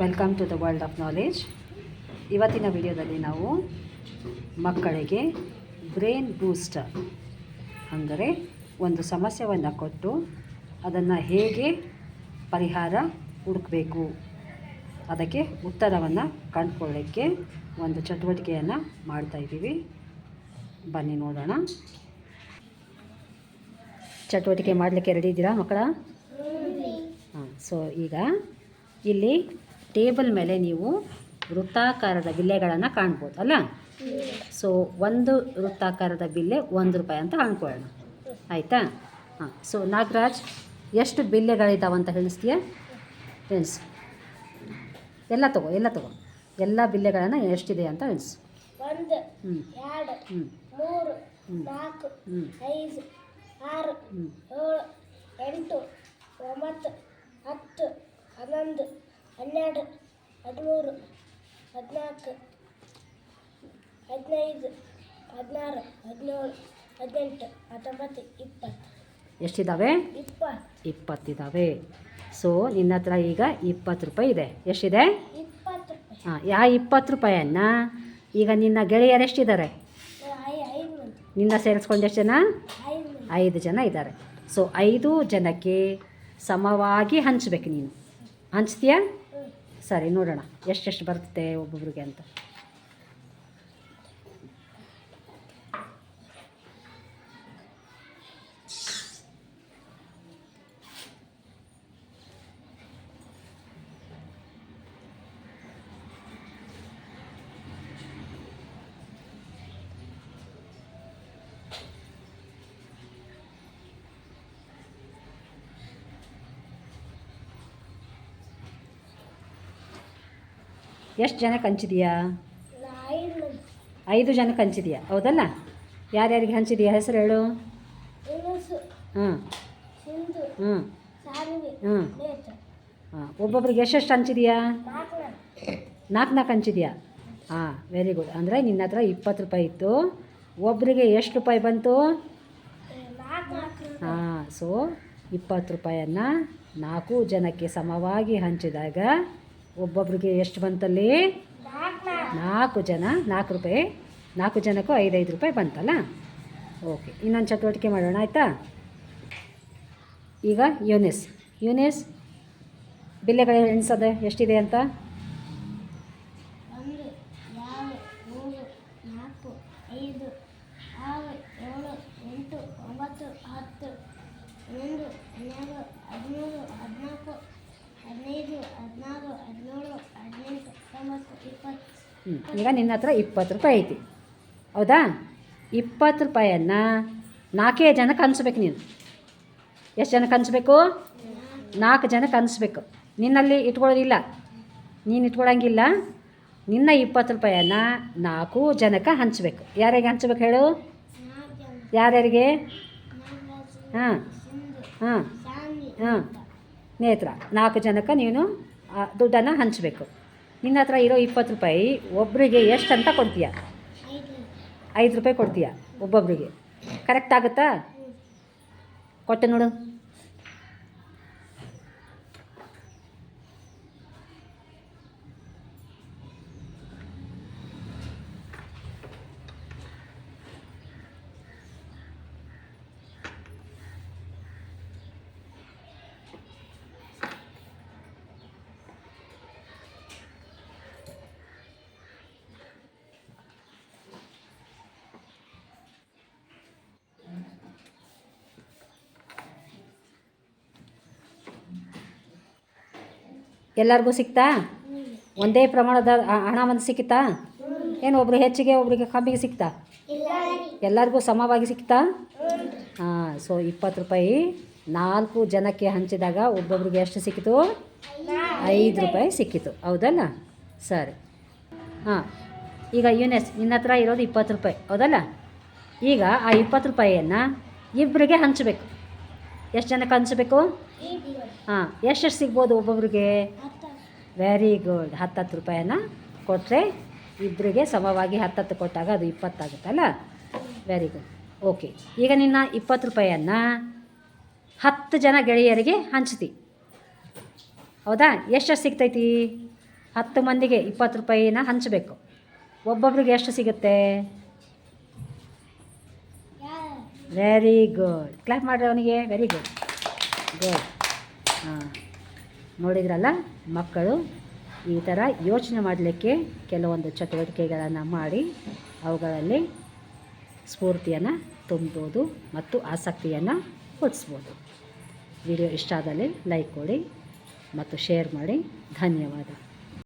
Welcome to the world of knowledge ಇವತ್ತಿನ ವಿಡಿಯೋದಲ್ಲಿ ನಾವು ಮಕ್ಕಳಿಗೆ ಬ್ರೈನ್ ಬೂಸ್ಟರ್ ಅಂದರೆ ಒಂದು ಸಮಸ್ಯೆಯನ್ನು ಕೊಟ್ಟು ಅದನ್ನು ಹೇಗೆ ಪರಿಹಾರ ಹುಡುಕಬೇಕು? ಅದಕ್ಕೆ ಉತ್ತರವನ್ನು ಕಂಡುಕೊಳ್ಳೋಕ್ಕೆ ಒಂದು ಚಟುವಟಿಕೆಯನ್ನು ಮಾಡ್ತಾಯಿದ್ದೀವಿ ಬನ್ನಿ ನೋಡೋಣ. ಚಟುವಟಿಕೆ ಮಾಡಲಿಕ್ಕೆ ರೆಡಿ ಇದ್ದೀರಾ ಮಕ್ಕಳ? ಹಾಂ ಸೊ ಈಗ ಇಲ್ಲಿ ಟೇಬಲ್ ಮೇಲೆ ನೀವು ವೃತ್ತಾಕಾರದ ಬಿಲ್ಲೆಗಳನ್ನು ಕಾಣ್ಬೋದು ಅಲ್ಲ? ಸೊ ಒಂದು ವೃತ್ತಾಕಾರದ ಬಿಲ್ಲೆ ಒಂದು ರೂಪಾಯಿ ಅಂತ ಅಂದ್ಕೊಳ್ಳೋಣ. ಆಯಿತಾ? ಹಾಂ ಸೊ ನಾಗರಾಜ್ ಎಷ್ಟು ಬಿಲ್ಲೆಗಳಿದ್ದಾವೆ ಅಂತ ಹೇಳಿಸ್ತೀಯ ಎಣಿಸು ಎಲ್ಲ ತಗೋ ಎಲ್ಲ ತಗೋ. ಎಲ್ಲ ಬಿಲ್ಲೆಗಳನ್ನು ಎಷ್ಟಿದೆ ಅಂತ ಎಣಿಸು ಒಂದು ಹ್ಞೂ ಎರಡು ಹ್ಞೂ ಮೂರು ಹ್ಞೂ ನಾಲ್ಕು ಹ್ಞೂ ಐದು ಆರು ಹ್ಞೂ ಏಳು ಎಂಟು ಒಂಬತ್ತು ಹತ್ತು ಹನ್ನೊಂದು ಹನ್ನೆರಡು ಹದಿಮೂರು ಹದಿನಾಲ್ಕು ಹದಿನೈದು ಹದಿನಾರು ಹದಿನೇಳು ಹದಿನೆಂಟು ಹತ್ತೊಂಬತ್ತು ಇಪ್ಪತ್ತು. ಎಷ್ಟಿದ್ದಾವೆ ಇಪ್ಪತ್ತು. ಇಪ್ಪತ್ತಿದ್ದಾವೆ ಸೊ ನಿನ್ನ ಹತ್ರ ಈಗ ಇಪ್ಪತ್ತು ರೂಪಾಯಿ ಇದೆ. ಎಷ್ಟಿದೆ? ಇಪ್ಪತ್ತು ರೂಪಾಯಿ. ಹಾಂ ಯಾ ಇಪ್ಪತ್ತು ರೂಪಾಯನ್ನು? ಈಗ ನಿನ್ನ ಗೆಳೆಯರು ಎಷ್ಟಿದ್ದಾರೆ? ನಿನ್ನ ಸೇರಿಸ್ಕೊಂಡು ಎಷ್ಟು ಜನ? ಐದು ಜನ ಇದ್ದಾರೆ. ಸೊ ಐದು ಜನಕ್ಕೆ ಸಮವಾಗಿ ಹಂಚ್ಬೇಕು ನೀನು. ಹಂಚ್ತೀಯಾ? ಸರಿ ನೋಡೋಣ. ಎಷ್ಟೆಷ್ಟು ಬರುತ್ತೆ ಒಬ್ಬೊಬ್ರಿಗೆ ಅಂತ. ಎಷ್ಟು ಜನಕ್ಕೆ ಹಂಚಿದೆಯಾ? ಐದು ಜನಕ್ಕೆ ಹಂಚಿದೆಯಾ? ಹೌದಲ್ಲ? ಯಾರ್ಯಾರಿಗೆ ಹಂಚಿದೆಯಾ? ಹೆಸರು ಹೇಳು. ಹ್ಞೂ ಸಾನ್ವಿ ಹ್ಞೂ ಹಾಂ ಒಬ್ಬೊಬ್ರಿಗೆ ಎಷ್ಟೆಷ್ಟು ಹಂಚಿದೀಯಾ? ನಾಲ್ಕು ನಾಲ್ಕು ಹಂಚಿದೆಯಾ? ಹಾಂ ವೆರಿ ಗುಡ್ ಅಂದರೆ ನಿನ್ನ ಹತ್ರ ಇಪ್ಪತ್ತು ರೂಪಾಯಿ ಇತ್ತು. ಒಬ್ಬರಿಗೆ ಎಷ್ಟು ರೂಪಾಯಿ ಬಂತು? ಹಾಂ ಸೊ ಇಪ್ಪತ್ತು ರೂಪಾಯಿಯನ್ನು ನಾಲ್ಕು ಜನಕ್ಕೆ ಸಮವಾಗಿ ಹಂಚಿದಾಗ ಒಬ್ಬೊಬ್ರಿಗೆ ಎಷ್ಟು ಬಂತಲ್ಲಿ? ನಾಲ್ಕು ಜನ, ನಾಲ್ಕು ರೂಪಾಯಿ. ನಾಲ್ಕು ಜನಕ್ಕೂ ಐದೈದು ರೂಪಾಯಿ ಬಂತಲ್ಲ? ಓಕೆ, ಇನ್ನೊಂದು ಚಟುವಟಿಕೆ ಮಾಡೋಣ, ಆಯಿತಾ? ಈಗ ಯೂನಿಸ್. ಯೂನಿಸ್, ಬಿಲ್ಲೆಗಳು ಎಣಿಸೋದೆ ಎಷ್ಟಿದೆ ಅಂತ? ಹತ್ತು ಹನ್ನೊಂದು ಹನ್ನೆರಡು, ಹದಿಮೂರು, ಹದಿನಾಲ್ಕು ಹದಿನೈದು ಹದಿನಾರು ಹದಿನೇಳು ಹದಿನೆಂಟು ಹತ್ತೊಂಬತ್ತು ಇಪ್ಪತ್ತು. ಹ್ಞೂ ಈಗ ನಿನ್ನ ಹತ್ರ ಇಪ್ಪತ್ತು ರೂಪಾಯಿ ಐತಿ. ಹೌದಾ? ಇಪ್ಪತ್ತು ರೂಪಾಯನ್ನ ನಾಲ್ಕೇ ಜನಕ್ಕೆ ಹಂಚ್ಬೇಕು ನೀನು. ಎಷ್ಟು ಜನಕ್ಕೆ ಹಂಚ್ಬೇಕು? ನಾಲ್ಕು ಜನಕ್ಕೆ ಹಂಚ್ಬೇಕು. ನಿನ್ನಲ್ಲಿ ಇಟ್ಕೊಳ್ಳೋದಿಲ್ಲ. ನೀನು ಇಟ್ಕೊಳ್ಳೋಂಗಿಲ್ಲ. ನಿನ್ನ ಇಪ್ಪತ್ತು ರೂಪಾಯನ್ನ ನಾಲ್ಕು ಜನಕ್ಕೆ ಹಂಚಬೇಕು. ಯಾರ್ಯಾರಿಗೆ ಹಂಚ್ಬೇಕು ಹೇಳು? ಜನ ಯಾರ್ಯಾರಿಗೆ? ಹಾಂ ಹಾಂ ಹಾಂ. ನೇತ್ರ, ನಾಲ್ಕು ಜನಕ್ಕೆ ನೀನು ದುಡ್ಡನ್ನು ಹಂಚಬೇಕು. ನಿನ್ನ ಹತ್ರ ಇರೋ ಇಪ್ಪತ್ತು ರೂಪಾಯಿ ಒಬ್ಬರಿಗೆ ಎಷ್ಟು ಅಂತ ಕೊಡ್ತೀಯ? ಐದು ರೂಪಾಯಿ ಕೊಡ್ತೀಯ ಒಬ್ಬೊಬ್ಬರಿಗೆ ಕರೆಕ್ಟ್ ಆಗುತ್ತಾ? ಕೊಟ್ಟು ನೋಡು. ಎಲ್ಲರಿಗೂ ಸಿಕ್ತಾ? ಒಂದೇ ಪ್ರಮಾಣದ ಹಣ ಒಂದು ಸಿಕ್ಕಿತಾ ಏನು, ಒಬ್ರು ಹೆಚ್ಚಿಗೆ, ಒಬ್ರಿಗೆ ಕಮ್ಮಿಗೆ ಸಿಕ್ತಾ? ಎಲ್ಲರಿಗೂ ಸಮವಾಗಿ ಸಿಕ್ತಾ? ಹಾಂ ಸೊ ಇಪ್ಪತ್ತು ರೂಪಾಯಿ ನಾಲ್ಕು ಜನಕ್ಕೆ ಹಂಚಿದಾಗ ಒಬ್ಬೊಬ್ರಿಗೆ ಎಷ್ಟು ಸಿಕ್ಕಿತು? ಐದು ರೂಪಾಯಿ ಸಿಕ್ಕಿತು. ಹೌದಲ್ಲ? ಸರಿ. ಹಾಂ, ಈಗ ಯುನೆಸ್, ನಿನ್ನ ಹತ್ರ ಇರೋದು ಇಪ್ಪತ್ತು ರೂಪಾಯಿ. ಹೌದಲ್ಲ? ಈಗ ಆ ಇಪ್ಪತ್ತು ರೂಪಾಯಿಯನ್ನು ಇಬ್ಬರಿಗೆ ಹಂಚಬೇಕು. ಎಷ್ಟು ಜನಕ್ಕೆ ಹಂಚಬೇಕು? ಹಾಂ ಎಷ್ಟೆಷ್ಟು ಸಿಗ್ಬೋದು ಒಬ್ಬೊಬ್ರಿಗೆ? ವೆರಿ ಗುಡ್ ಹತ್ತತ್ತು ರೂಪಾಯಿನ ಕೊಟ್ಟರೆ ಇಬ್ಬರಿಗೆ ಸಮವಾಗಿ ಹತ್ತತ್ತು ಕೊಟ್ಟಾಗ ಅದು ಇಪ್ಪತ್ತಾಗುತ್ತಲ್ಲ? ವೆರಿ ಗುಡ್ ಓಕೆ ಈಗ ನಿನ್ನ ಇಪ್ಪತ್ತು ರೂಪಾಯಿಯನ್ನು ಹತ್ತು ಜನ ಗೆಳೆಯರಿಗೆ ಹಂಚ್ತಿ. ಹೌದಾ? ಎಷ್ಟು ಸಿಗ್ತೈತಿ? ಹತ್ತು ಮಂದಿಗೆ ಇಪ್ಪತ್ತು ರೂಪಾಯಿನ ಹಂಚಬೇಕು. ಒಬ್ಬೊಬ್ರಿಗೆ ಎಷ್ಟು ಸಿಗುತ್ತೆ? ವೆರಿ ಗುಡ್ ಕ್ಲಾಪ್ ಮಾಡ್ರಿ ಅವನಿಗೆ. ವೆರಿ ಗುಡ್ ಗುಡ್ ನೋಡಿದ್ರಲ್ಲ ಮಕ್ಕಳು? ಈ ಥರ ಯೋಚನೆ ಮಾಡಲಿಕ್ಕೆ ಕೆಲವೊಂದು ಚಟುವಟಿಕೆಗಳನ್ನು ಮಾಡಿ ಅವುಗಳಲ್ಲಿ ಸ್ಫೂರ್ತಿಯನ್ನು ತುಂಬೋದು ಮತ್ತು ಆಸಕ್ತಿಯನ್ನು ಹುಟ್ಟಿಸ್ಬೋದು ವಿಡಿಯೋ ಇಷ್ಟ ಆದಲ್ಲಿ ಲೈಕ್ ಕೊಡಿ ಮತ್ತು ಶೇರ್ ಮಾಡಿ. ಧನ್ಯವಾದ.